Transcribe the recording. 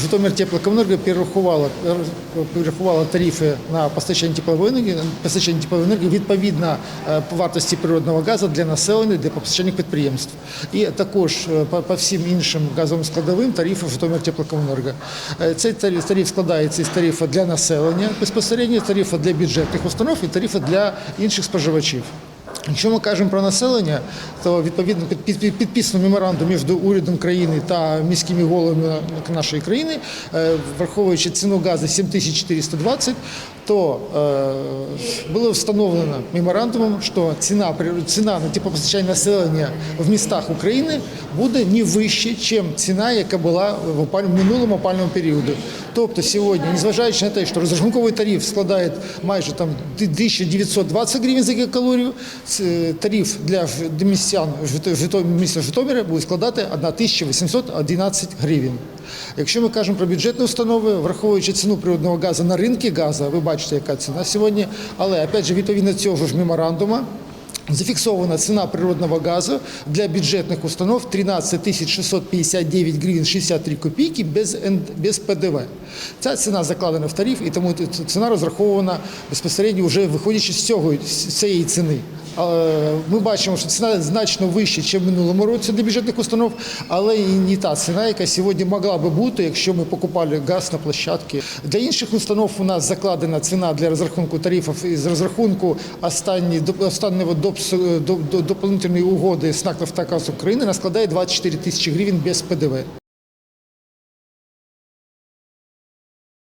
Житомир теплокомунерго перерахувала, тарифи на постачання теплової енергії, постачання теплової енергії відповідно е, вартості природного газу для населення, для постачальних підприємств. І також е, по, всім іншим газовим складовим тарифи Житомир теплокомунерго. Цей тариф складається із тарифу для населення безпосередньо, тарифу для бюджетних установ і тарифу для інших споживачів. Якщо ми кажемо про населення, то відповідно під, під, під- підписано меморандум між урядом країни та міськими головами нашої країни, е, враховуючи ціну газу 7420, то е, було встановлено меморандумом, що ціна, ціна на теплопостачання населення в містах України буде не вище, ніж ціна, яка була в опаль- минулому опальному періоду. Тобто сьогодні, незважаючи на те, що розрахунковий тариф складає майже там 1920 гривень за гігакалорію, тариф для містян міста Житомира буде складати 1811 гривень. Якщо ми кажемо про бюджетні установи, враховуючи ціну природного газу на ринку газу, ви бачите, яка ціна сьогодні, але опять же, відповідно цього ж меморандума. Зафіксована ціна природного газу для бюджетних установ 13 659 гривень 63 копійки без, ПДВ. Ця ціна закладена в тариф, і тому ціна розрахована безпосередньо вже виходячи з цієї ціни. Ми бачимо, що ціна значно вища, ніж в минулому році для бюджетних установ, але і не та ціна, яка сьогодні могла би бути, якщо ми покупали газ на площадки. Для інших установ у нас закладена ціна для розрахунку тарифів із розрахунку останні, останнього доповнительної угоди з НАК «Нафтогаз України вона складає 24 тисячі гривень без ПДВ.